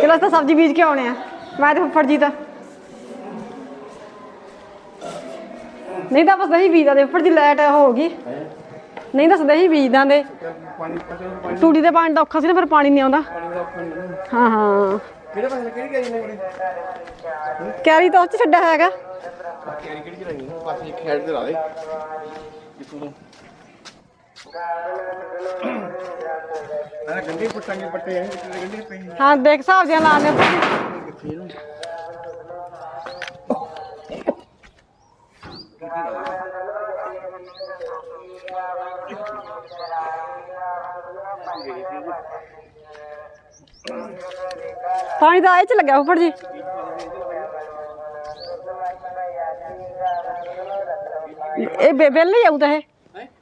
ਚਲੋ ਅਸੀਂ ਤਾਂ ਸਬਜ਼ੀ ਬੀਜ ਕੇ ਆਉਣੇ ਆ। ਮੈਂ ਤੇ ਫੁੱਫੜ ਜੀ ਤਾਂ। ਨਹੀਂ ਤਾਂ ਬਸ ਦਹੀਂ ਬੀਜਦਾ। ਦੇ ਫੁੱਫੜ ਜੀ ਲੈਟ ਹੋ ਗਈ। ਨਹੀਂ ਤਾਂ ਦਹੀਂ ਬੀਜ ਦਾਂਦੇ ਪਾਣੀ ਪਾਣੀ ਟੂਟੀ ਦੇ ਪਾਣੀ ਦਾ ਔਖਾ ਸੀ ਨਾ, ਫਿਰ ਪਾਣੀ ਨਹੀਂ ਆਉਂਦਾ। ਦਾ ਔਖਾ ਨਹੀਂ ਨਾ। ਹਾਂ ਹਾਂ। ਕਿਹੜੇ ਪਾਸੇ ਕਿਹੜੀ ਗਈ ਨੇ ਬੜੀ ਕੈਰੀ ਤਾਂ ਉਹ ਚ ਛੱਡਿਆ ਹੈਗਾ। ਕਿਹੜੀ ਕਿਹੜੀ ਚਲਾਈ? ਪਾਸੇ ਇੱਕ ਹੈਡ ਲਾ ਦੇ। ਕਿਥੋਂ ਤੋਂ ਆ ਗੰਡੇ ਪੱਟਾਂਗੇ ਪੱਟੇ ਆ ਕਿਤੇ ਗੰਡੇ ਪਈ ਨੇ। ਹਾਂ ਦੇਖ ਹਿਸਾਬ ਦੀਆਂ ਲਾਣੇ ਕਿੱਥੇ ਨੂੰ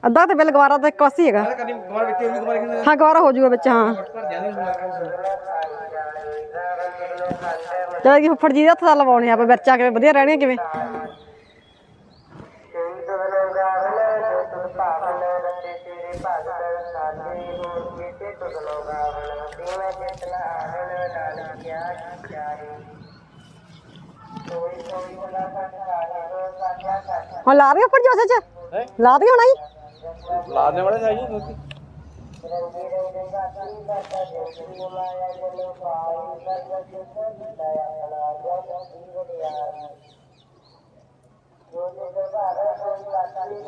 ਅੱਧਾ ਤੇ ਬਿੱਲ ਗਵਾਰਾ ਤਾਂ ਇੱਕ ਵਾਸੀ ਹੈਗਾ। ਆ ਕਦੀ ਗਵਾਰ ਵਿੱਚ ਉਹ ਵੀ ਗਵਾਰ ਕਿੰਨੇ ਹਾਂ ਗਵਾਰਾ ਹੋ ਜਾਊਗਾ ਵਿੱਚ ਹਾਂ। ਪਰ ਜਾਂਦੇ ਨੂੰ ਜਦੋਂ ਕਿ ਫੁੱਫੜ ਜੀ ਦੇ ਹੱਥ ਦਾ ਲਵਾਉਣੇ ਆ ਆਪਾਂ ਮਿਰਚਾਂ ਕਿਵੇਂ ਵਧੀਆ ਰਹਿਣੀਆਂ ਕਿਵੇਂ? ਹੁਣ ਲਾ ਰਹੀ ਫੁੱਫੜ ਜੀ ਉਸੇ ਚ। ਹੈ? ਲਾ ਰਹੀ ਹੋਣਾ ਹੀ ਲਾਦਨੇ ਵਾਲੇ ਸਾਈ ਨੂੰ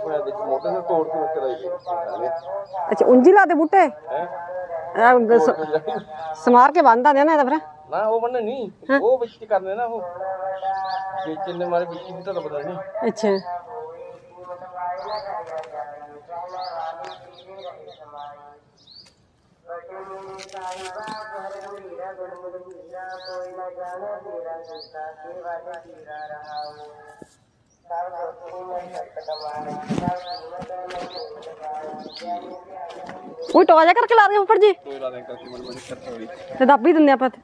ਬੜਾ ਵਿੱਚ ਮੋਟਰ से ਕੇ ਚਲਾਈ ਅੱਛਾ ਉਂਜੀ ਲਾ ਦੇ ਬੂਟੇ? ਇਹ ਸ- ਸਮਾਰ ਕੇ ਬੰਨਦਾ ਦੇ ਨਾ ਇਹ ਤਾਂ ਫਿਰ। ਨਾ ਉਹ ਬੰਨੇ ਨਹੀਂ। ਉਹ ਵਿੱਚ ਕਰਨੇ ਨਾ ਉਹ। ਵਿੱਚ ਨੇ ਮਾਰੇ ਵਿੱਚ ਵੀ ਤਾਂ ਬਦਲ ਨਹੀਂ ਅੱਛਾ। ਉਹ ਟੋਜਾ ਕਰਕੇ ਲਾ ਦੇ ਉੱਪਰ ਜੀ ਕੋਈ ਲਾ ਦੇ ਕਰਕੇ ਮਨ ਮਨ ਕਰਤਾ ਹੋਈ ਤੇ ਦੱਬ ਹੀ ਦਿੰਦੇ ਆਪਾਂ ਤੇ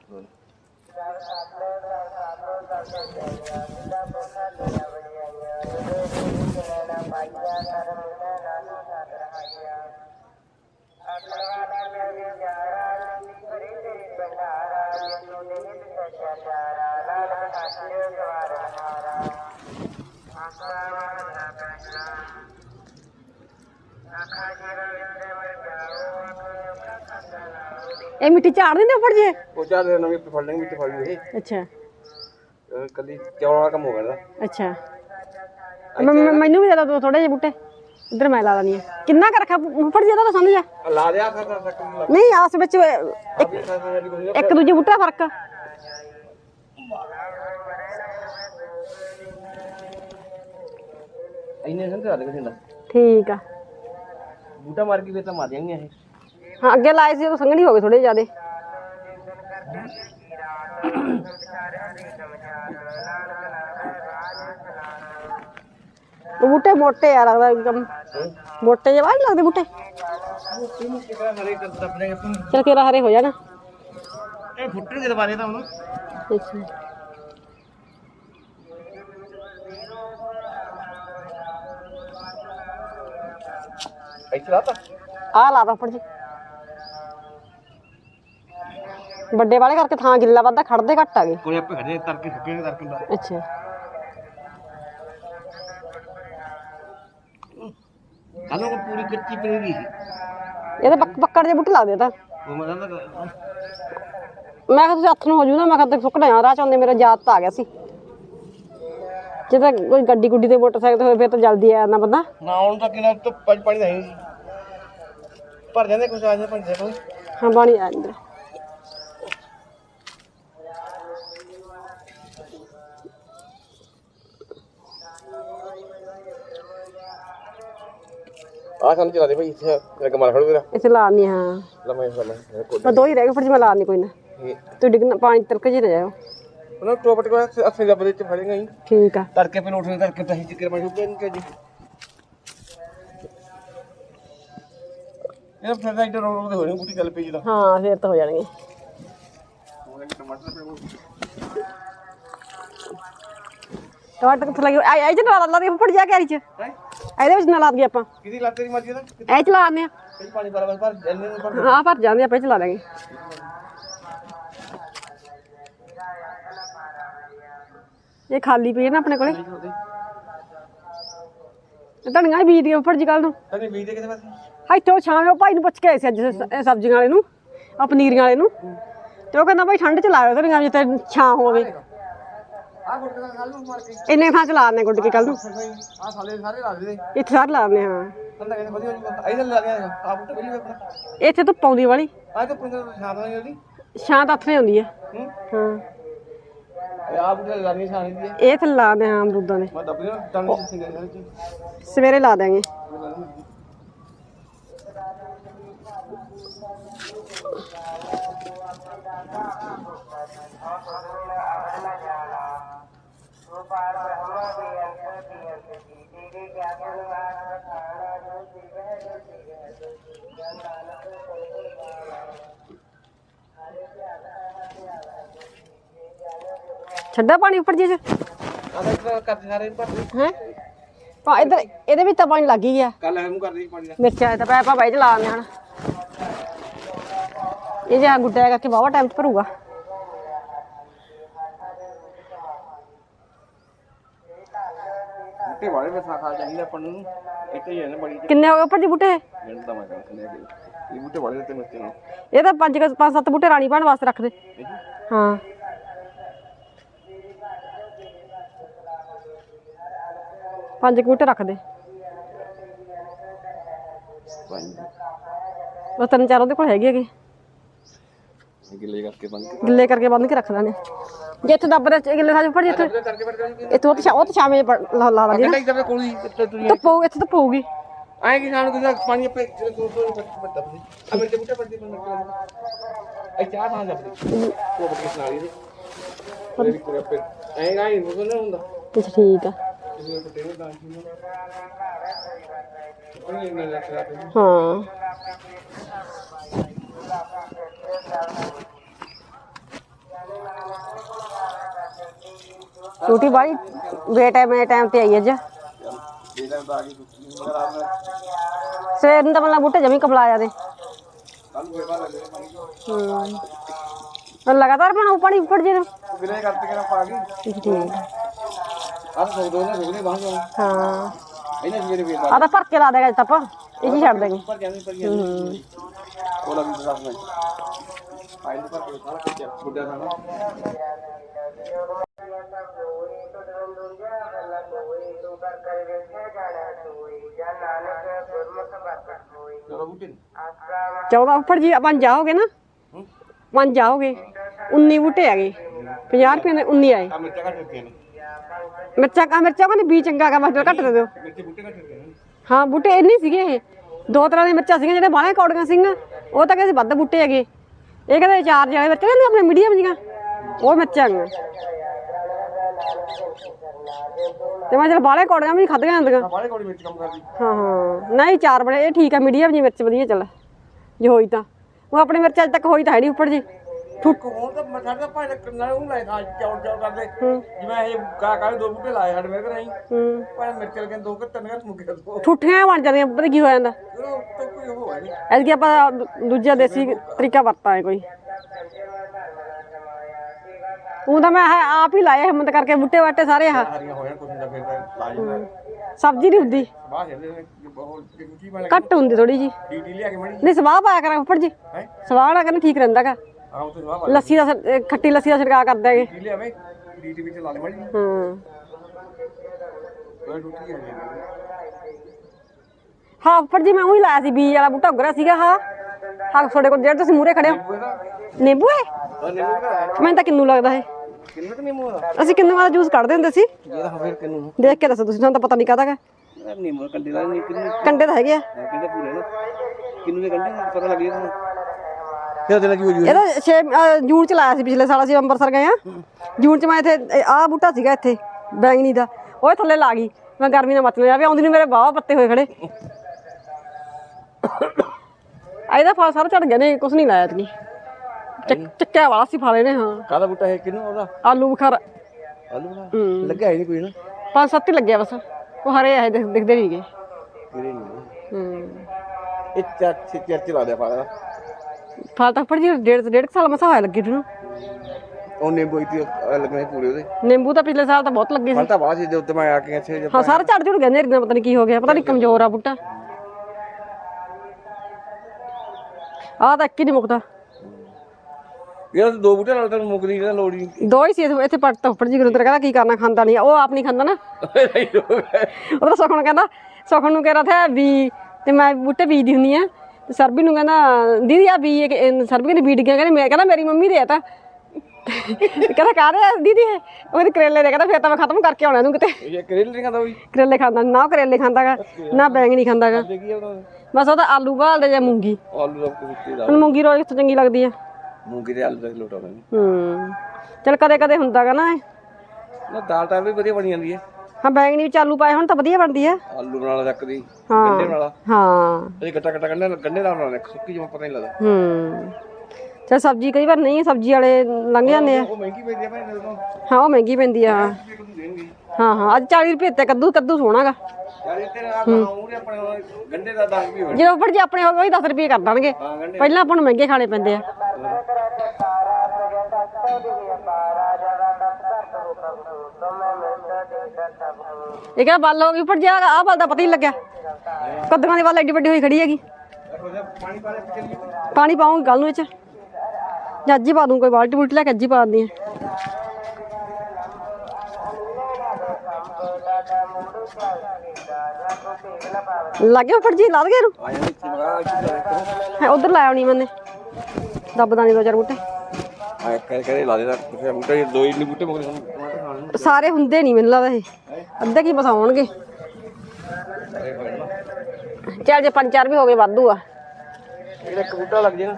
ਇਹ ਮਿੱਟੀ ਝਾੜ ਦਿੰਦੇ ਉੱਪਰ ਜੀ? ਉਹ ਚਾਰ ਦੇ ਨਵੇਂ ਫੜ ਲੈਂਗੇ ਵਿੱਚ ਫੜ ਲਈ ਅੱਛਾ। ਕੱਲੀ ਚੌਲਾਂ ਦਾ ਕੰਮ ਹੋ ਗਿਆ ਅੱਛਾ। ਮੈਂ- ਮੈਂ- ਮੈਨੂੰ ਵੀ ਦੇ ਦੋ ਥੋੜੇ ਜਿਹੇ ਬੂਟੇ। ਇੱਧਰ ਮੈਂ ਲਾ ਦਨੀ ਕਿੰਨਾ ਕਰ ਰੱਖਾ? ਉੱਪਰ ਜੀ ਤਾਂ ਸਮਝ ਆ ਲਾ ਦਿਆ ਲੱਗ ਨਹੀਂ ਆਸ ਵਿੱਚ ਇੱਕ ਦੂਜੇ ਬੂਟੇ ਦਾ ਫ਼ਰਕ। ਆ। ਇੰਨੇ ਸੰਤੇ ਲਾ ਦੇ ਕਿਸੇ ਦਾ ਠੀਕ ਆ ਬੂਟਾ ਮਾਰ ਕੇ ਫੇਰ ਤਾਂ ਮਾਰ ਜਾਣਗੇ ਇਹ ਹਾਂ ਅੱਗੇ ਲਾਏ ਸੀ ਉਹ ਸੰਘਣੀ ਹੋ ਗਏ ਥੋੜੇ ਜਿਆਦੇ ਉਹ ਬੂਟੇ ਮੋਟੇ ਆ ਲੱਗਦਾ ਇੱਕਦਮ ਮੋਟੇ ਜਿਹੇ ਵਾਹ ਲੱਗਦੇ ਬੂਟੇ ਤੂੰ ਕਿਹੜਾ ਹਰੇ ਕਰ ਦੱਬਣੇ ਤੂੰ ਚਲ ਕੇਰਾ ਹਰੇ ਹੋ ਜਾਣਾ ਇਹ ਫੁੱਟਣ ਦੇ ਬਾਰੇ ਤਾਂ ਉਹਨੂੰ ਅੱਛਾ ਇੱਥੇ ਲਾਤਾ ਆਹ ਲਾ ਦੋ ਉੱਪਰ ਜੀ ਵੱਡੇ ਵਾਲੇ ਕਰਕੇ ਥਾਂ ਗਿੱਲਾ ਵੱਧਦਾ ਖੜਦੇ ਘੱਟ ਆ ਗਏ ਕੋਈ ਆਪੇ ਖੜੇ ਤੜਕੇ ਸੁੱਕੇ ਤੜਕੇ ਦਾ ਅੱਛਾ ਕੱਲੋਂ ਕੋ ਪੂਰੀ ਕੱਚੀ ਪਨੀਰੀ ਸੀ ਇਹਦੇ ਪੱਕ ਪੱਕੜ ਜਿਹੇ ਬੂਟੇ ਲੱਗਦੇ ਆ ਤਾਂ ਉਹ ਮੈਂ ਕਹਿੰਦਾ ਮੈਂ ਕਿਹਾ ਤੁਸੀਂ ਹੱਥ ਨੂੰ ਹੋ ਜੂ ਨਾ ਮੈਂ ਕਿਹਾ ਤੇ ਸੁੱਕਣਾ ਆ ਰਾਹ ਚ ਆਉਂਦੇ ਮੇਰਾ ਯਾਦ ਤਾਂ ਆ ਗਿਆ ਸੀ। ਜੇ ਤਾਂ ਕੋਈ ਗੱਡੀ ਗੁੱਡੀ ਤੇ ਮੋਟਰਸਾਈਕਲ ਤੇ ਹੋਵੇ ਫਿਰ ਤਾਂ ਜਲਦੀ ਆ ਜਾਂਦਾ ਬੰਦਾ। ਨਾ ਹੁਣ ਤੱਕ ਇਹਨਾਂ ਤੋਂ ਪੰਜ ਪਾਣੀ ਨਹੀਂ। ਭਰ ਜਾਂਦੇ ਕੁਛ ਆ ਜਾਂਦੇ ਪੰਜ ਦੇ ਕੋਲ ਹਾਂ ਬਾਣੀ ਆ ਅੰਦਰ ਆ ਸਾਨੂੰ ਚਲਾ ਦੇ ਭਾਈ ਇੱਥੇ ਮੇਰਾ ਕਮਾਲ ਖੜੋ ਤੇਰਾ ਇੱਥੇ ਲਾ ਨਹੀਂ ਹਾਂ। ਲੰਮੇ ਲੰਮੇ ਮੈਂ ਦੋ ਹੀ ਰਹਿ ਗਏ ਫਿਰ ਜੀ ਮੈਂ ਲਾ ਨਹੀਂ ਕੋਈ ਨਾ। ਤੂੰ ਡਿੱਗਣਾ ਪਾਣੀ ਤਿਲਕ ਜੀ ਜਾਓ ਉਹਨਾਂ ਟੋਪਟ ਕੋ ਅੱਥੇ ਦਾ ਬਦੇ ਚ ਫੜੇਗਾ ਹੀ ਠੀਕ ਆ। ਤੜਕੇ ਪੇ ਉੱਠਣੇ ਤੜਕੇ ਤਾਂ ਹੀ ਚੱਕਰ ਮਾਰੂ ਪੈਨ ਕੇ ਜੀ। ਇਹ ਫਿਰ ਤਾਂ ਇੱਧਰ ਰੋਡ ਦੇ ਹੋਣੇ ਬੂਟੀ ਚੱਲ ਪਈ ਜਿਹਦਾ ਹਾਂ ਫਿਰ ਤਾਂ ਹੋ ਜਾਣਗੇ। ਟਮਾਟਰ ਕਿੱਥੇ ਲੱਗੇ ਆ ਇਹ ਚ ਨਾ ਲਾ ਦੇ ਫੜ ਜਾ ਕੈਰੀ ਚ। ਇਹਦੇ ਵਿੱਚ ਨਾ ਲਾ ਦਈਏ ਆਪਾਂ। ਕਿਹਦੀ ਲੱਤ ਤੇਰੀ ਮਰਜ਼ੀ ਦਾ ਇਹ ਚ ਲਾ ਆਨੇ ਆ। ਪਾਣੀ ਪਾਣੀ ਬਰਾਬਰ ਪਰ ਜੰਨੇ ਨੂੰ ਭਰ ਜਾਂਦੇ ਆਪਾਂ ਇਹ ਚ ਲਾ ਲਾਂਗੇ ਇਹ ਖਾਲੀ ਪਈ ਹੈ ਨਾ ਆਪਣੇ ਕੋਲੇ। ਇਹ ਧਨੀਆ ਹੀ ਬੀਜ ਦਿਓ ਫੜ ਜੀ ਕੱਲ ਨੂੰ। ਤਨੇ ਬੀਜ ਦੇ ਕਿਤੇ ਪਾਸੇ ਇੱਥੇ ਛਾਵੇਂ ਉਹ ਭਾਈ ਨੂੰ ਪੁੱਛ ਕੇ ਆਏ ਸੀ ਅੱਜ ਸਬਜ਼ੀਆਂ ਵਾਲੇ ਨੂੰ ਆ ਪਨੀਰੀਆਂ ਵਾਲੇ ਨੂੰ। ਤੇ ਉਹ ਕਹਿੰਦਾ ਭਾਈ ਠੰਡ ਚ ਲਾਇਓ ਧਨੀਆ ਜਿੱਥੇ ਛਾਂ ਹੋਵੇ। ਆ ਗੁੱਟ ਕੱਲ ਨੂੰ ਮਾਰ ਕੇ। ਇੰਨੇ ਥਾਂ ਚ ਲਾ ਦਿੰਦੇ ਗੁੱਡ ਕੇ ਕੱਲ ਨੂੰ। ਆ ਸਾਲੇ ਸਾਰੇ ਲਾ ਦੇ ਇੱਥੇ ਸਾਰੇ ਲਾ ਦਿੰਦੇ ਹਾਂ। ਦਿਆ ਇੱਥੇ ਧੁੱਪ ਆਉਂਦੀ ਵਾਲੀ। ਆ ਤਾਂ ਸ਼ਾਮ ਤਾਂ ਹੱਥ ਹੁੰਦੀ ਹੈ। ਹੂੰ। ਸਾਣੀ ਦੀ ਇਹ ਥੱਲੇ ਲਾ ਦਿੰਦੇ ਹਾਂ ਅਮਰੂਦਾਂ ਦੇ ਮੈਂ ਨਾ ਚ ਸਵੇਰੇ ਲਾ ਦਿਆਂਗੇ। ਛੱਡਾ ਪਾਣੀ ਉੱਪਰ ਜੀ ਸਾਰੇ ਪਰ ਹੈ? ਪਾ ਇਧਰ ਇਹਦੇ ਵਿੱਚ ਤਾਂ ਪਾਣੀ ਲੱਗ ਹੀ ਗਿਆ। ਕੱਲ ਐਵੇਂ ਕਰਦੇ ਪਾਣੀ ਦਾ। ਮਿਰਚਾਂ ਤਾਂ ਪੈ ਪਾ ਬਾਈ ਚ ਲਾ ਆਉਂਦੇ ਹਨ ਇਹ ਜਿਹਾ ਗੁੱਡਾ ਕਰਕੇ ਬਾਵਾ ਟਾਈਮ ਚ ਭਰੂਗਾ। ਬੁੱਟੇ ਵਾਲੇ ਮੈਂ ਖਾ ਚਾਹੀਦਾ ਆਪਾਂ ਨੂੰ। ਇੱਥੇ ਹੀ ਹੈ ਨਾ ਬੜੀ ਕਿੰਨੇ ਹੋ ਗਏ ਉੱਪਰ ਜੀ ਬੂਟੇ? ਮੈਨੂੰ ਤਾਂ ਮੈਂ ਕਹਿੰਦਾ ਇਹ ਬੁੱਟੇ ਵਾਲੇ ਤੇ ਮਿਸਤੇ ਨੇ। ਇਹ ਤਾਂ ਪੰਜ ਪੰਜ ਸੱਤ ਬੂਟੇ ਰਾਣੀ ਪਾਣ ਵਾਸਤੇ ਰੱਖਦੇ। ਹਾਂ। ਪੰਜ ਕੁ ਬੂਟੇ ਰੱਖਦੇ ਉਹ ਤਿੰਨ ਚਾਰ ਉਹਦੇ ਕੋਲ ਹੈਗੇ ਹੈਗੇ। ਗਿੱਲੇ ਕਰਕੇ ਬੰਦ ਗਿੱਲੇ ਕਰਕੇ ਕੇ ਰੱਖ ਦਾਨੇ ਜੇ ਇੱਥੇ ਦੱਬ ਦੇ ਗਿੱਲੇ ਸਾਜ ਉੱਪਰ ਜੇ ਇੱਥੇ ਕਰਕੇ ਉਹ ਤਾਂ ਉਹ ਤਾਂ ਛਾਵੇਂ ਲਾ ਲਾ ਕੋਲ ਹੀ ਤੇ ਤੂੰ ਤਾਂ ਪਊ ਇੱਥੇ ਤਾਂ ਪਊਗੀ। ਆਏ ਕਿ ਸਾਨੂੰ ਕੁਝ ਪਾਣੀ ਆਪੇ ਜਿਹੜੇ ਦੋ ਦੋ ਬੱਤ ਦੱਬਦੇ ਆ ਮੇਰੇ ਬੁੱਟੇ ਪਰ ਨਿਕਲ ਇਹ ਚਾਹ ਥਾਂ ਦੱਬਦੇ ਉਹ ਬੱਕੀ ਸੁਣਾ ਲਈ ਦੇ ਐਂ ਗਾਈ ਨੂੰ ਨਾ ਹੁੰਦਾ। ਠੀਕ ਆ। ਹਾਂ। ਛੋਟੀ ਬਾਈ ਬੇਟਾ ਮੇਰੇ ਟਾਈਮ ਤੇ ਆਈ ਅੱਜ। ਸਵੇਰ ਨੂੰ ਤਾਂ ਮਤਲਬ ਬੂਟੇ ਜਮੀ ਕਪਲਾ ਜਾਂਦੇ। ਹੂੰ। ਲਗਾਤਾਰ ਪਾਣਾ ਪਾਣੀ ਉੱਪਰ ਜੇ ਨੂੰ। ਕਰਤੇ ਕਿ ਨਾ ਪਾ ਗਈ? ਠੀਕ। ਆਹ ਸੌ ਦੋ ਨਾ ਬਾਹਰ ਹਾਂ। ਇਹਨਾਂ ਜਿਹੜੇ ਵੀ ਆ ਤਾਂ ਭਰ ਕੇ ਲਾ ਦੇਗਾ ਅੱਜ ਤਾਂ ਆਪਾਂ ਇਹ ਛੱਡ ਦੇਗੇ। ਪਰ ਜਾਂਦੇ ਪਰ ਜਾਂਦੇ ਉਹ ਲੱਗੀ ਦਸ ਮਿੰਟ। ਫਾਈਲ ਪਰ ਕੋਈ ਸਾਰਾ ਕੁਝ ਗੁੱਡਾ ਸਾਰਾ ਚਲੋ ਬੁੱਟੇ 14 ਉੱਪਰ ਜੀ ਪੰਜ ਜਾਓਗੇ ਨਾ? ਪੰਜ ਜਾਓਗੇ 19 ਬੂਟੇ ਹੈਗੇ। 50 ਰੁਪਏ ਦੇ 19 ਆਏ। ਮਿਰਚਾਂ ਕਾ ਮਿਰਚਾਂ ਕਹਿੰਦੇ ਬੀ ਚੰਗਾ ਕਾ ਮੈਂ ਘੱਟ ਦੇ ਦਿਓ। ਮਿਰਚੇ ਬੁੱਟੇ ਘੱਟ ਦਿੱਤੇ ਨੇ ਹਾਂ ਬੂਟੇ ਇੰਨੇ ਸੀਗੇ ਇਹ। ਦੋ ਤਰ੍ਹਾਂ ਦੇ ਮਿਰਚਾਂ ਸੀਗੀਆਂ ਜਿਹੜੇ ਬਾਹਲੇ ਕੌੜੀਆਂ ਸੀਗੀਆਂ ਉਹ ਤਾਂ ਕਹਿੰਦੇ ਵੱਧ ਬੂਟੇ ਹੈਗੇ। ਇਹ ਕਹਿੰਦੇ ਚਾਰ ਜਿਹੜੇ ਮਿਰਚਾਂ ਕਹਿੰਦੇ ਆਪਣੇ ਮੀਡੀਅਮ ਜੀਆਂ ਉਹ ਮਿਰਚਾਂ ਹੈਗੀਆਂ। ਤੇ ਮੈਂ ਚਲ ਬਾਹਲੇ ਕੌੜੀਆਂ ਵੀ ਖਾਧੀਆਂ ਜਾਂਦੀਆਂ। ਬਾਲੇ ਕੋੜੀ ਮਿਰਚ ਕੰਮ ਕਰਦੀ। ਹਾਂ ਹਾਂ। ਨਹੀਂ ਚਾਰ ਬੜੇ ਇਹ ਠੀਕ ਆ ਮੀਡੀਅਮ ਜੀ ਮਿਰਚ ਵਧੀਆ ਚੱਲ। ਜੇ ਹੋਈ ਤਾਂ। ਉਹ ਆਪਣੀ ਮਿਰਚ ਅੱਜ ਤੱਕ ਹੋਈ ਤਾਂ ਹੈ ਨਹੀਂ ਉੱਪਰ ਜੀ। ਇੱਕ ਹੋਰ ਤਾਂ ਮੈਂ ਸਾਡਾ ਭਾਈ ਦਾ ਨਾਲ ਉਹ ਲਾਇਆ ਖਾ ਚੌੜ ਚੌੜ ਕਰਦੇ। ਜਿਵੇਂ ਇਹ ਕਾ ਕਾ ਦੋ ਬੂਟੇ ਲਾਏ ਸਾਡੇ ਮੇਰੇ ਘਰ ਆਈ ਹੂੰ। ਪਰ ਮਿਰਚ ਲਗੇ ਦੋ ਕਿ ਤਿੰਨ ਘਰ ਮੁੱਕ ਗਿਆ ਦੋ ਠੁੱਠੀਆਂ ਬਣ ਜਾਂਦੀਆਂ ਪਤਾ ਕੀ ਹੋ ਜਾਂਦਾ? ਉਹ ਤਾਂ ਕੋਈ ਉਹ ਹੈ ਨਹੀਂ ਐਤਕੀ ਆਪਾਂ ਦੂ- ਦੂਜਾ ਦੇਸੀ ਤਰੀਕਾ ਵਰਤਾਂਗੇ ਕੋਈ। ਉਹ ਤਾਂ ਮੈਂ ਆਪ ਹੀ ਲਾਏ ਹਿੰਮਤ ਕਰਕੇ ਬੁੱਟੇ ਵਾਟੇ ਸਾਰੇ ਕੁਝ ਫਿਰ ਲਾ ਜਾਂਦਾ ਸਬਜ਼ੀ ਨਹੀਂ ਹੁੰਦੀ। ਬਾਹਰ ਛੱਡਦੇ ਨੇ ਬਹੁਤ ਕੀ ਬਣ ਘੱਟ ਹੁੰਦੀ ਥੋੜੀ ਜੀ ਡੀਟੀ ਲਿਆ ਕੇ ਮੜੀ। ਨਹੀਂ ਸਵਾਹ ਪਾਇਆ ਕਰਾਂ ਉੱਪਰ ਜੀ। ਸਵਾਹ ਨਾਲ ਕਹਿੰਦੇ ਠੀਕ ਰਹਿੰਦਾਗਾ। ਉੱਥੇ ਸਵਾਹ ਲੱਸੀ ਦਾ ਇਹ ਖੱਟੀ ਲੱਸੀ ਦਾ ਛਿੜਕਾ ਕਰ ਦਾਂਗੇ ਡੀਟੀ ਲਿਆਵੇ ਡੀਟੀ ਵਿੱਚ ਲਾ ਲੈ ਮੜੀ ਹਾਂ ਉੱਪਰ ਜੀ ਮੈਂ ਉਹੀ ਲਾਇਆ ਸੀ ਬੀਜ ਵਾਲਾ ਬੂਟਾ ਉਗਰਿਆ ਸੀਗਾ ਹਾਂ। ਹਾਂ ਤੁਹਾਡੇ ਕੋਲ ਜਿਹੜਾ ਤੁਸੀਂ ਮੂਰੇ ਖੜੇ ਹੋ ਨਿੰਬੂ ਹੈ? ਉਹ ਨਿੰਮੂ ਦਾ ਮੈਨੂੰ ਤਾਂ ਕਿੰਨੂ ਲੱਗਦਾ ਹੈ ਕਿੰਨਾ ਕਿ ਨਿੰਮੂ ਦਾ ਅਸੀਂ ਕਿੰਨੂ ਵਾਲਾ ਜੂਸ ਕੱਢਦੇ ਹੁੰਦੇ ਸੀ। ਇਹ ਕਿੰਨੂ ਦੇਖ ਕੇ ਦੱਸੋ ਤੁਸੀਂ ਤੁਹਾਨੂੰ ਤਾਂ ਪਤਾ ਨਹੀਂ ਕਾਹਦਾ ਹੈ ਨਿੰਮੂ ਕੰਡੇ ਦਾ ਨਹੀਂ ਕਿੰਨੂ ਕੰਡੇ ਤਾਂ ਹੈਗੇ ਆ। ਕਹਿੰਦੇ ਪੂਰੇ ਨਾ। ਕਿੰਨੂ ਦੇ ਕੰਡੇ ਪਤਾ ਲੱਗ ਗਿਆ ਫਿਰ ਉਹਦੇ ਲੱਗੀ ਹੋ ਜੂ ਇਹਦਾ ਛੇ ਅਹ ਜੂਨ ਚ ਲਾਇਆ ਸੀ ਪਿਛਲੇ ਸਾਲ ਅਸੀਂ ਅੰਮ੍ਰਿਤਸਰ ਗਏ ਆ ਜੂਨ ਚ ਮੈਂ ਇੱਥੇ ਆਹ ਬੂਟਾ ਸੀਗਾ ਇੱਥੇ ਬੈਂਗਣੀ ਦਾ। ਉਹ ਇਹ ਥੱਲੇ ਲਾ ਗਈ। ਮੈਂ ਗਰਮੀ ਨਾਲ ਮੱਚ ਲਿਆ ਵੀ ਆਉਂਦੀ ਨੂੰ ਮੇਰੇ ਬਾਹਾਂ ਪੱਤੇ ਹੋਏ ਖੜੇ। ਆ ਇਹਦਾ ਫਲ ਸਾਰਾ ਝੜ ਗਿਆ ਨੇ ਕੁਛ ਨਹੀਂ ਲਾਇਆ ਤੀ ਚੱਕਿਆ ਵਾਲਾ ਸੀ ਫਲ ਇਹਨੇ ਹਾਂ। ਕਾਹਦਾ ਬੂਟਾ ਹੈ ਕਿੰਨੂ ਉਹਦਾ? ਆਲੂ ਬੁਖਾਰ। ਆਲੂ ਦਾ ਲੱਗਿਆ ਹੀ ਨਹੀਂ ਕੋਈ ਨਾ। ਪੰਜ ਸੱਤ ਹੀ ਲੱਗਿਆ ਬਸ। ਉਹ ਹਰੇ ਆਏ ਦਿਖ- ਦਿਖਦੇ ਵੀ ਗਏ ਕਿਰੇ ਨਹੀਂ ਹੂੰ। ਇਹ ਚਰਚ ਚਰਚ ਲਾ ਦਿਆ ਫਲ ਪੜ ਜੀ ਡੇਢ ਡੇਢ ਕੁ ਸਾਲ ਮਸਾ ਹੋਇਆ ਲੱਗੇ ਤੈਨੂੰ। ਉਹ ਨਿੰਬੂ ਇੱਥੇ ਲੱਗਣੇ ਪੂਰੇ ਉਹਦੇ। ਨਿੰਬੂ ਤਾਂ ਪਿਛਲੇ ਸਾਲ ਤਾਂ ਬਹੁਤ ਲੱਗੇ ਸੀ। ਫਲ ਤਾਂ ਬਾਅਦ ਮੈਂ ਆ ਕੇ ਇੱਥੇ ਹਾਂ ਸਾਰੇ ਝੜ ਝੁੜ ਗਏ ਨੇਰੀ ਪਤਾ ਨਹੀਂ ਕੀ ਹੋ ਗਿਆ ਪਤਾ ਨਹੀਂ ਕਮਜ਼ੋਰ ਆ ਬੂਟਾ। ਆਹ ਤਾਂ ਇੱਕ ਹੀ ਨਹੀਂ ਮੁੱਕਦਾ। ਯਾਰ ਦੋ ਬੂਟੇ ਨਾਲ ਤਾਂ ਮੁਕਦੀ ਨਾ ਲੋੜ ਦੋ ਹੀ ਸੀ ਇੱਥੇ- ਇੱਥੇ ਪੱਟ ਉੱਪਰ ਜੀ ਗੁਰਿੰਦਰ ਕਹਿੰਦਾ ਕੀ ਕਰਨਾ ਖਾਂਦਾ ਨਹੀਂ ਉਹ ਆਪ ਨਹੀਂ ਖਾਂਦਾ ਨਾ। ਉਹ ਤਾਂ ਸੁਖਣ ਕਹਿੰਦਾ ਸੁਖਣ ਨੂੰ ਕਹਿ ਰਿਹਾ ਥਾ ਵੀ ਤੇ ਮੈਂ ਬੂਟੇ ਬੀਜਦੀ ਹੁੰਦੀ ਆ। ਤੇ ਸਰਬੀ ਨੂੰ ਕਹਿੰਦਾ ਦੀਦੀ ਆ ਬੀ ਇਹ ਸਰਬੀ ਕਹਿੰਦੀ ਬੀਜ ਗਿਆ ਕਹਿੰਦੀ ਮੈਂ ਕਹਿੰਦਾ ਮੇਰੀ ਮੰਮੀ ਦੇ ਆ ਤਾਂ। ਕਹਿੰਦਾ ਕਾਹਦੇ ਆ ਦੀਦੀ ਇਹ? ਉਹ ਕਹਿੰਦੀ ਕਰੇਲੇ ਦੇ। ਕਹਿੰਦਾ ਫਿਰ ਤਾਂ ਮੈਂ ਖਤਮ ਕਰਕੇ ਆਉਣਾ ਇਹਨੂੰ ਕਿਤੇ। ਇਹ ਕਰੇਲ ਨਹੀਂ ਖਾਂਦਾ ਵੀ ਕਰੇਲੇ ਖਾਂਦਾ ਨੀ, ਉਹ ਕਰੇਲੇ ਖਾਂਦਾਗਾ ਨਾ ਬੈਂਗਣੀ ਖਾਂਦਾਗਾ। ਉਹਦਾ ਬਸ ਉਹ ਤਾਂ ਆਲੂ ਭਾਲਦੇ ਜਾਂ ਮੂੰਗੀ। ਆਲੂ ਦਾ ਦਾ ਹੁਣ ਮੂੰਗੀ ਰੋਜ਼ ਕਿੱਥੋਂ ਚੰਗੀ ਲੱਗਦੀ ਆ? ਮੂੰਗੀ ਦੇ ਆਲੂ ਦਾ ਲੋਟਾ ਹੂੰ। ਚਲ ਕਦੇ ਕਦੇ ਹੁੰਦਾਗਾ ਨਾ ਇਹ। ਨਾ ਦਾਲ ਤਾਂ ਵੀ ਵਧੀਆ ਬਣੀ ਜਾਂਦੀ ਹੈ। ਹਾਂ ਬੈਂਗਣੀ ਵਿੱਚ ਆਲੂ ਪਾਏ ਹੁਣ ਤਾਂ ਵਧੀਆ ਬਣਦੀ ਆ। ਆਲੂ ਬਣਾ ਲਾ ਚੱਕਦੀ ਹਾਂ। ਗੰਡੇ ਬਣਾ ਲਾ। ਹਾਂ। ਇਹ ਗੱਟਾ ਗੱਟਾ ਗੰਡੇ ਗੰਡੇ ਦਾ ਬਣਾਉਣਾ ਸੁੱਕੀ ਜਿਵੇਂ ਪਤਾ ਨਹੀਂ ਲੱਗਦਾ। ਹੂੰ। ਚਲ ਸਬਜ਼ੀ ਕਈ ਵਾਰ ਨਹੀਂ ਸਬਜ਼ੀ ਵਾਲੇ ਲੰਘ ਜਾਂਦੇ ਆ। ਉਹ ਮਹਿੰਗੀ ਪੈਂਦੀ ਆ ਭਾਈ ਮੇਰੇ ਤੋਂ ਹਾਂ ਉਹ ਮਹਿੰਗੀ ਪੈਂਦੀ ਆ। ਰੁਪਏ ਕਦੋਂ ਦੇਣਗੇ। ਹਾਂ ਹਾਂ ਅੱਜ 40 ਰੁਪਏ ਤੇ ਕੱਦੂ ਕੱਦੂ ਸੋਹਣਾਗਾ। ਯਾਰ ਇਹ ਤੇ ਆ ਉਹਦੇ ਆਪਣੇ ਹੁਣ ਗੰਡੇ ਦਾ 10 ਵੀ ਹੋਣਾ ਜਦੋਂ ਉੱਪਰ ਜੇ ਆਪਣੇ ਹੋਵੇ ਉਹੀ 10 ਰੁਪਏ ਕਰ ਦੇਣਗੇ। ਹਾਂ ਗੰਡੇ। ਪਹਿਲਾਂ ਆਪਾਂ ਨੂੰ ਮਹਿੰਗੇ ਖਾਣੇ ਪੈਂਦੇ ਆ। ਇਹ ਕਿਹੜਾ ਬੱਲ ਹੋ ਗਈ ਉੱਪਰ ਜਾ ਆਹ ਬੱਲ ਦਾ ਪਤਾ ਹੀ ਲੱਗਿਆ। ਕੱਦੂਆਂ ਦੀ ਬੱਲ ਐਡੀ ਵੱਡੀ ਹੋਈ ਖੜੀ ਹੈਗੀ। ਪਾਣੀ ਪਾਉਂਗੀ ਕੱਲ ਨੂੰ ਵਿੱਚ ਜਾਂ ਅੱਜ ਹੀ ਪਾ ਦੂੰ ਕੋਈ ਬਾਲਟੀ ਬੁਲਟੀ ਲੈ ਕੇ ਅੱਜ ਹੀ ਪਾ ਦਿੰਦੀ ਆ। ਲੱਗੇ ਉੱਪਰ ਜੀ ਲਾ ਦਗੇ ਇਹਨੂੰ ਆ ਜਾਂਦੇ ਇੱਥੇ ਮਗਾ ਇੱਥੇ ਜਾ ਕਰੋ ਹੈ ਉਧਰ ਲਾਇਆ ਨਹੀਂ ਮੈਨੇ। ਦੱਬਦਾ ਨਹੀਂ ਦੋ ਚਾਰ ਬੂਟੇ। ਲਾ ਬੂਟੇ ਦੋ ਬੂਟੇ ਮਗਰ ਟਮਾਟਰ ਖਾਣ ਨੂੰ ਸਾਰੇ ਹੁੰਦੇ ਨਹੀਂ ਮੈਨੂੰ ਲੱਗਦਾ ਇਹ। ਅੱਧੇ ਕੀ ਬਸਾਉਣਗੇ ਚੱਲ ਜੇ ਪੰਜ ਚਾਰ ਵੀ ਹੋ ਗਏ ਵਾਧੂ ਆ। ਇਹਦਾ ਇੱਕ ਬੂਟਾ ਲੱਗ ਜੇ ਨਾ।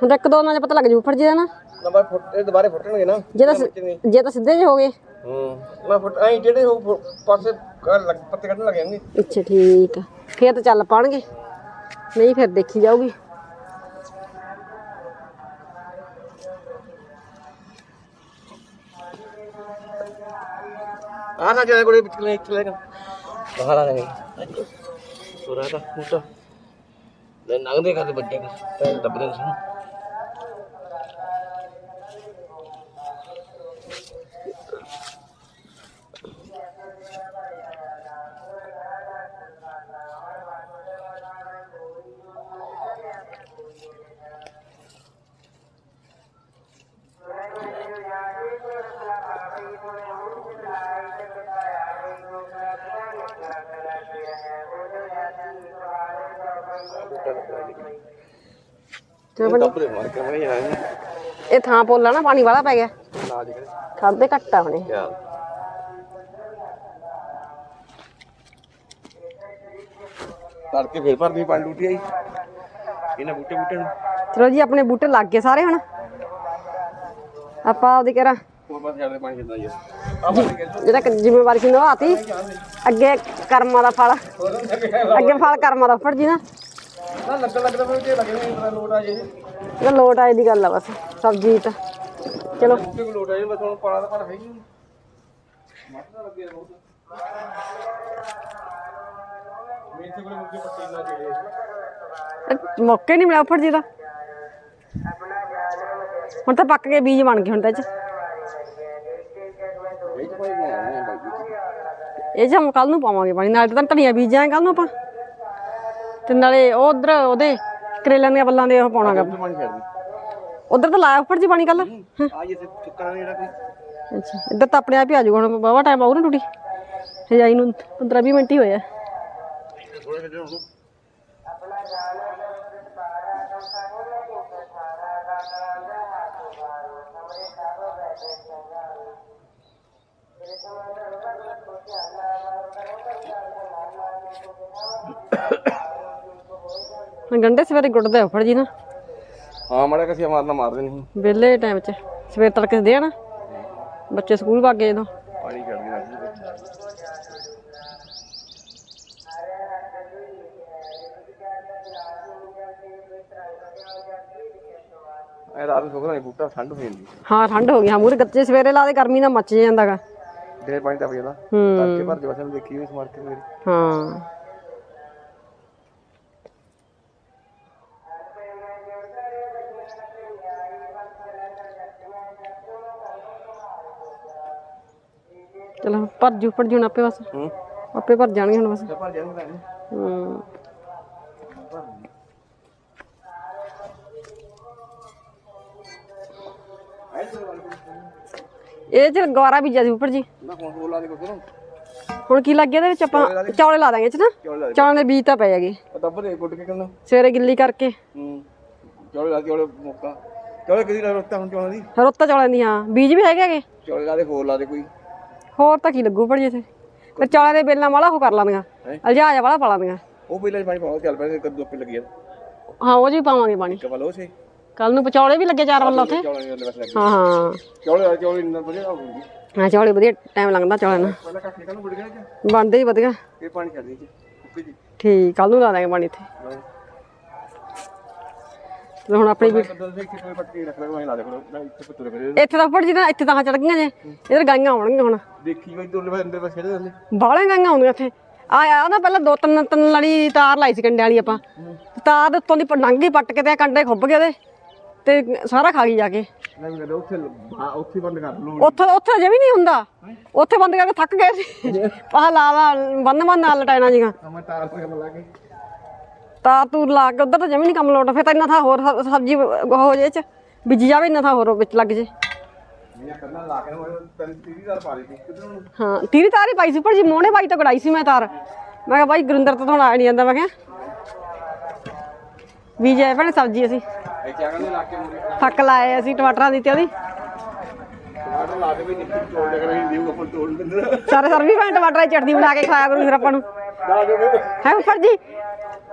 ਹੁਣ ਤਾਂ ਇੱਕ ਦੋ ਨਾਲ ਪਤਾ ਲੱਗ ਜੂ ਉੱਪਰ ਜੀ ਨਾ ਨੰਬਰ ਫੁੱਟ ਇਹ ਦੁਬਾਰੇ ਫੁੱਟਣਗੇ ਨਾ। ਜੇ ਤਾਂ ਜੇ ਤਾਂ ਸਿੱਧੇ ਜਿਹੇ ਹੋ ਗਏ। ਹੂੰ ਮੈਂ ਫੁੱਟ ਐਂ ਜਿਹੜੇ ਉਹ ਫੁ- ਪਾਸੇ ਕਰ ਲੱਗ ਪੱਤੇ ਕੱਢਣ ਲੱਗ ਜਾਣਗੇ। ਅੱਛਾ ਠੀਕ ਆ। ਫੇਰ ਤਾਂ ਚੱਲ ਪਾਣਗੇ। ਨਹੀਂ ਫਿਰ ਦੇਖੀ ਜਾਊਗੀ। ਆ ਨਾ ਜਿਹੜੇ ਕੋਲੇ ਵਿਚਲੇ ਇੱਥੇ ਲੈਗਾ ਬਾਹਰ ਆ ਸੁਰਾ ਦਾ ਬੂਟਾ। ਲੈ ਨੰਗਦੇ ਕਰਦੇ ਵੱਡੇ ਤੇ ਦੱਬਦੇ ਚਲੋ ਬਣੀ? ਦੱਬਦੇ ਮਾਰ ਕੇ ਮੈਂ ਆਇਆ ਇਹ ਥਾਂ ਪੋਲਾ ਨਾ ਪਾਣੀ ਵਾਲਾ ਪੈ ਗਿਆ। ਲਾ ਦੇ ਕਰੇ। ਖਾਦੇ ਘੱਟਾ ਹੁਣੇ। ਯਾਰ ਤੜਕੇ ਫੇਰ ਭਰਨੀ ਪੰਜ ਡੂਟੀ ਆਈ। ਇਹਨਾਂ ਬੂਟੇ ਬੂਟੇ ਨੂੰ। ਚਲੋ ਜੀ ਆਪਣੇ ਬੂਟੇ ਲੱਗ ਗਏ ਸਾਰੇ ਹੁਣ। ਆਪਾਂ ਉਹਦੀ ਕਿਹੜਾ ਹੋਰ ਪਾਸੇ ਛੱਡ ਦੇ ਪਾਣੀ ਕਿੱਦਾਂ ਯਾਰ ਆ। ਭਰ ਕੇ ਜਿਹੜਾ ਕਿ ਜ਼ਿੰਮੇਵਾਰੀ ਸੀ ਨਿਭਾਤੀ। ਅੱਗੇ ਕਰਮਾਂ ਦਾ ਫਲ। ਅੱਗੇ ਫਲ ਕਰਮਾਂ ਦਾ ਉੱਪਰ ਜੀ ਨਾ। ਨਾ ਲੱਗਣ ਲੱਗਦਾ ਫਿਰ ਤੇ ਲੱਗੇ ਨਹੀਂ ਪਤਾ ਲੋਟ ਆ ਜੇ। ਇਹ ਲੋਟ ਆਏ ਦੀ ਗੱਲ ਆ ਬਸ ਸਬਜ਼ੀ ਤਾਂ। ਚਲੋ। ਕੋ ਲੋਟ ਆ ਜੇ ਬਸ ਹੁਣ ਪਾਲਾ ਤਾਂ ਪਰ ਹੈ ਹੀ ਨਹੀਂ। ਮੱਟਾ ਲੱਗਿਆ ਬਹੁਤ। ਮੇਥੇ ਕੋਲੇ ਮੁੱਕੇ ਪੱਤੇ ਨਾ ਜਿਹੜੇ ਮੌਕੇ ਨਹੀਂ ਮਿਲਿਆ ਉੱਪਰ ਜੀ ਦਾ? ਹੁਣ ਤਾਂ ਪੱਕ ਕੇ ਬੀਜ ਬਣ ਗਏ ਹੁਣ ਤਾਂ ਇਹ ਚ। ਇਹ ਜਮ ਕੱਲ ਨੂੰ ਪਾਵਾਂਗੇ ਪਾਣੀ ਨਾਲ ਤਾਂ ਧਨੀਆ ਬੀਜਾਂਗੇ ਕੱਲ ਨੂੰ ਆਪਾਂ। ਤੇ ਨਾਲੇ ਉਹ ਉਧਰ ਉਹਦੇ ਕਰੇਲਿਆਂ ਦੀਆਂ ਬੱਲਾਂ ਦੇ ਉਹ ਪਾਉਣਾਗਾ ਪਾਣੀ ਛੱਡ ਦੇ ਉਧਰ ਤਾਂ ਲਾਇਆ ਉੱਪਰ ਜੀ ਪਾਣੀ ਕੱਲ ਆ ਜੇ ਤੇ ਚੁੱਕਾ ਜਿਹੜਾ ਕੋਈ ਅੱਛਾ ਇੱਧਰ ਤਾਂ ਆਪਣੇ ਆਪ ਹੀ ਆ ਜਾਊਗਾ ਹੁਣ ਬਾਵਾ ਟਾਈਮ ਆਊ ਨਾ ਟੁੱਟੀ ਹਜਾਈ ਨੂੰ 15 20 ਮਿੰਟ ਹੀ ਹੋਇਆ ਥੋੜੇ ਹੁਣ ਗੰਡੇ ਸਵੇਰੇ ਗੁੱਟਦੇ ਉੱਪਰ ਜੀ ਨਾ। ਹਾਂ ਮੜਾ ਕਸੀ ਮਾਰਨਾ ਮਾਰਦੇ ਨਹੀਂ। ਵਿਹਲੇ ਟਾਈਮ 'ਚ। ਸਵੇਰ ਤੜਕੇ ਦੇ ਨਾ। ਬੱਚੇ ਸਕੂਲ ਵਗ ਗਏ ਜਦੋਂ। ਪਾਣੀ ਕੱਢਦੀ ਨਾ ਇਹ ਰਾਤ ਨੂੰ ਸੁੱਕਦਾ ਨਹੀਂ ਬੂਟਾ ਠੰਡ ਹੋ ਜਾਂਦੀ। ਹਾਂ ਠੰਡ ਹੋ ਗਈ। ਹਾਂ ਮੂਰੇ ਗੱਚੇ ਸਵੇਰੇ ਲਾ ਦੇ ਗਰਮੀ ਨਾਲ ਮੱਚ ਜਾਂਦਾਗਾ ਢੇਰ ਪਾਣੀ ਟੱਪ ਜਾਂਦਾ। ਹੂੰ। ਤੜਕੇ ਭਰ ਜਵਾਸਾਂ ਨੂੰ ਦੇਖੀ ਵੀ ਸਮਾਰ ਕੇ ਮੇਰੀ। ਹਾਂ। ਭਰ ਜੂ ਭਰ ਜੂ ਆਪੇ ਬਸ। ਹੂੰ। ਆਪੇ ਭਰ ਜਾਣਗੇ ਹੁਣ ਬਸ। ਭਰ ਜਾਊਗਾ ਨਹੀਂ ਹੂੰ। ਇਹ ਚ ਗਵਾਰਾ ਬੀਜਿਆ ਸੀ ਉੱਪਰ ਜੀ। ਨਾ ਹੁਣ ਦੇ ਕੀ ਲੱਗ ਗਿਆ ਇਹਦੇ ਵਿੱਚ? ਆਪਾਂ ਚੌਲੇ ਲਾ ਦਾਂਗੇ ਇਹ ਚ ਨਾ। ਚੌਲ ਦੇ। ਬੀਜ ਤਾਂ ਪਏ ਹੈਗੇ। ਦੱਬ ਦੇ ਗੁੱਟ ਕੇ ਕਰਨਾ ਸਵੇਰੇ ਗਿੱਲੀ ਕਰਕੇ। ਹੂੰ। ਚੌਲ ਲਾ ਚੌਲ ਮੌਕਾ। ਚੌਲ ਲਾ ਰੋਤਾ ਹੁਣ ਚੌਲਾਂ ਦੀ? ਰੁੱਤ ਚੌਲਾਂ ਦੀ ਹਾਂ ਬੀਜ ਵੀ ਹੈਗੇ ਹੈਗੇ। ਚੌਲ ਲਾ ਦੇ ਹੋਰ ਲਾ ਦੇ ਕੋਈ। ਹੋਰ ਤਾਂ ਕੀ ਲੱਗੂ ਭੜੀ ਇੱਥੇ? ਤੇ ਚੌਲਾਂ ਦੇ ਬੇਲਾਂ ਵਾਲਾ ਉਹ ਕਰ ਲਾਂਦੀਆਂ। ਹੈਂ? ਅਲਜਾਜ ਵਾਲਾ ਪਾ ਲਾਂਦੀਆਂ। ਉਹ ਪਹਿਲਾਂ ਪਾਣੀ ਪਾਓ ਚੱਲ ਪੈਸੇ ਕੱਦੂ ਆਪੇ ਲੱਗੀ ਜਾਂਦਾ ਹਾਂ ਉਹ ਜੀ ਪਾਵਾਂਗੇ ਪਾਣੀ। ਕਬਲ ਉਹ ਸੇ। ਕੱਲ ਨੂੰ ਪਚੌਲੇ ਵੀ ਲੱਗੇ ਚਾਰ ਵੱਲੋਂ ਉੱਥੇ। ਚੌਲਾਂ ਦੇ ਬਸ ਲੱਗੀ। ਹਾਂ ਹਾਂ। ਚੌਲ ਚੌਲ ਇੰਨਾ ਵਧੀਆ ਹੋਊਗੀ ਹਾਂ ਚੌਲੇ ਵਧੀਆ ਟਾਈਮ ਲੱਗਦਾ ਚੌਲਾਂ ਨੂੰ ਪਹਿਲਾਂ ਕੱਟ ਕੇ ਨੂੰ ਬੜ ਗਿਆ ਕਿ? ਬਣਦੇ ਹੀ ਵਧੀਆ। ਇਹ ਪਾਣੀ ਛੱਡ ਦੇ ਜੀ ਉੱਪਰ ਜੀ। ਠੀਕ ਕੱਲ ਨੂੰ ਲਾ ਦਾਂਗੇ ਪਾਣੀ ਇੱਥੇ। ਤੇ ਹੁਣ ਆਪਣੀ ਵੀ ਕੱਦੂ ਦੇ ਕੋਈ ਪੱਟੀ ਰੱਖ ਲੈ ਮੈਂ ਲਾ ਦੇ ਕੋਲ ਮੈਂ ਇੱਥੇ ਪੁੱਤਰ ਕਰੇ ਇੱਥੇ ਤਾਂ ਫੜ ਜੀ ਨਾ ਇੱਥੇ ਤਾਂ ਚੜ ਗਈਆਂ ਜੇ। ਇਧਰ ਗਾਈਆਂ ਆਉਣਗੀਆਂ ਹੁਣ। ਦੇਖੀ ਕੋਈ ਦੁੱਲੇ ਦੇ ਅੰਦਰ ਬਸ ਦਿੰਦੇ ਬਾਹਲੇ ਗਾਈਆਂ ਆਉਂਦੀਆਂ ਇੱਥੇ ਆ ਆ ਨਾ ਪਹਿਲਾਂ ਦੋ ਤਿੰਨ ਤਿੰਨ ਲੜੀ ਤਾਰ ਲਾਈ ਸੀ ਕੰਡੇ ਵਾਲੀ ਆਪਾਂ। ਤਾਰ ਦੇ ਉੱਤੋਂ ਦੀ ਨੰਗੀ ਪੱਟ ਕੇ ਤੇ ਕੰਡੇ ਖੁੱਭ ਗਏ ਉਹਦੇ। ਤੇ ਸਾਰਾ ਖਾ ਗਈ ਜਾ ਕੇ। ਕਹਿੰਦਾ ਉੱਥੇ ਹਾਂ ਉੱਥੇ ਬੰਦ ਕਰ ਲਓ ਉੱਥੇ ਉੱਥੇ ਅਜੇ ਵੀ ਨਹੀਂ ਹੁੰਦਾ। ਉੱਥੇ ਬੰਦ ਕਰਕੇ ਥੱਕ ਗਏ ਸੀ। ਆਹ ਲਾ ਲਾ ਬੰਨ ਬੰਨ ਨਾਲ ਲਟਾਇਣਾ ਜੀਗਾ ਮੈਂ ਤਾਰ ਤੇ ਕੰਮ ਲਾ ਕੇ। ਤਾਰ ਤੂਰ ਲਾ ਕੇ ਉਧਰ ਤਾਂ ਜਮੀ ਨਹੀਂ ਕੰਮ ਲੋਟ। ਫਿਰ ਤਾਂ ਇੰਨਾ ਥਾਂ ਹੋਰ ਸਬ- ਸਬਜ਼ੀ ਹੋ ਜੇ ਚ। ਬੀਜ ਜਾਵੇ ਇੰਨਾ ਥਾਂ ਹੋਰ ਵਿੱਚ ਲੱਗ ਜੇ। ਹਾਂ ਤੀਰੀ ਪਾਈ ਸੀ ਪਰ ਜੀ ਮੋਹਣੇ ਬਾਈ ਤੋਂ ਕਢਾਈ ਸੀ ਮੈਂ ਤਾਰ। ਮੈਂ ਕਿਹਾ ਬਾਈ ਗੁਰਿੰਦਰ ਤੋਂ ਹੁਣ ਆ ਨਹੀਂ ਜਾਂਦਾ ਮੈਂ ਕਿਹਾ। ਬੀਜ ਆਏ ਭੈਣੇ ਸਬਜ਼ੀ ਅਸੀਂ। ਫੱਕ ਲਾਏ ਅਸੀਂ ਟਮਾਟਰਾਂ ਦੀ ਤੇ ਉਹਦੀ। ਵੀ ਸਾਰੇ ਸਰ ਵੀ ਭੈਣ ਟਮਾਟਰਾਂ ਦੀ ਚਟਨੀ ਬਣਾ ਕੇ ਖਾਇਆ ਕਰੂ ਫਿਰ ਆਪਾਂ ਨੂੰ। ਵੀ ਹੈ ਉੱਪਰ ਜੀ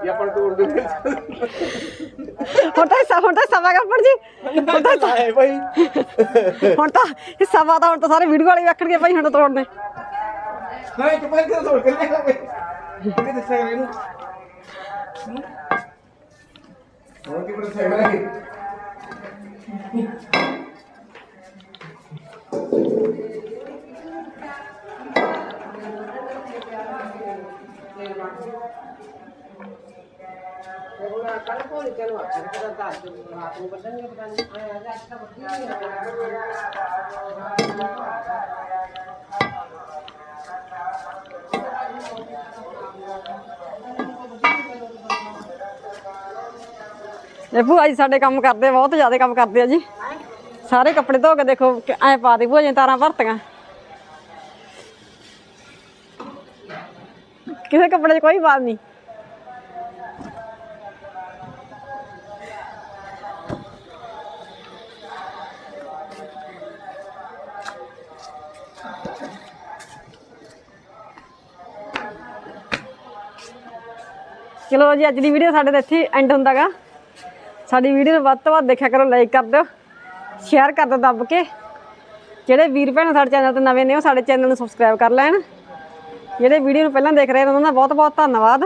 ਇਹ ਆਪਾਂ ਤੋੜ ਦਿੰਦੇ ਹੁਣ ਤਾਂ ਹਿੱਸਾ ਹੁਣ ਤਾਂ ਸਵਾ ਉੱਪਰ ਜੀ। ਹੁਣ ਤਾਂ ਲਾਏ ਭਾਈ ਹੁਣ ਤਾਂ ਹਿੱਸਾ ਵਾ ਤਾਂ ਹੁਣ ਤਾਂ ਸਾਰੇ ਵੀਡੀਓ ਵਾਲੇ ਵੇਖਣਗੇ ਭਾਈ ਹੁਣ ਤੋੜਨੇ। ਹਾਂ ਇੱਕ ਪਾਸੇ ਤੇ ਤੋੜ ਕੇ ਲਿਆ ਬਈ ਇਹ ਦੱਸਿਆ ਇਹਨੂੰ। ਹੂੰ? ਹੋਰ ਕੀ ਦੱਸਿਆ ਕਰਾਂਗੇ ਇਹ ਭੂਆ ਜੀ, ਸਾਡੇ ਕੰਮ ਕਰਦੇ ਬਹੁਤ ਜ਼ਿਆਦਾ ਕੰਮ ਕਰਦੇ ਆ ਜੀ। ਸਾਰੇ ਕੱਪੜੇ ਧੋ ਕੇ ਦੇਖੋ ਐ ਪਾ ਦੇ ਭੂਆ ਜੀ ਤਾਰਾਂ ਭਰਤੀਆਂ। ਕਿਸੇ ਕੱਪੜੇ 'ਚ ਕੋਈ ਬਾਤ ਨਹੀਂ। ਚਲੋ ਜੀ, ਅੱਜ ਦੀ ਵੀਡੀਓ ਸਾਡੇ ਦਾ ਇੱਥੇ ਐਂਡ ਹੁੰਦਾਗਾ। ਸਾਡੀ ਵੀਡੀਓ ਨੂੰ ਵੱਧ ਤੋਂ ਵੱਧ ਦੇਖਿਆ ਕਰੋ ਲਾਈਕ ਕਰ ਦਿਓ ਸ਼ੇਅਰ ਕਰ ਦਿਓ ਦੱਬ ਕੇ। ਜਿਹੜੇ ਵੀਰ ਭੈਣ ਸਾਡੇ ਚੈਨਲ ਤੇ ਨਵੇਂ ਨੇ, ਉਹ ਸਾਡੇ ਚੈਨਲ ਨੂੰ ਸਬਸਕ੍ਰਾਈਬ ਕਰ ਲੈਣ। ਜਿਹੜੇ ਵੀਡੀਓ ਨੂੰ ਪਹਿਲਾਂ ਦੇਖ ਰਹੇ ਨੇ, ਉਹਨਾਂ ਦਾ ਬਹੁਤ ਬਹੁਤ ਧੰਨਵਾਦ।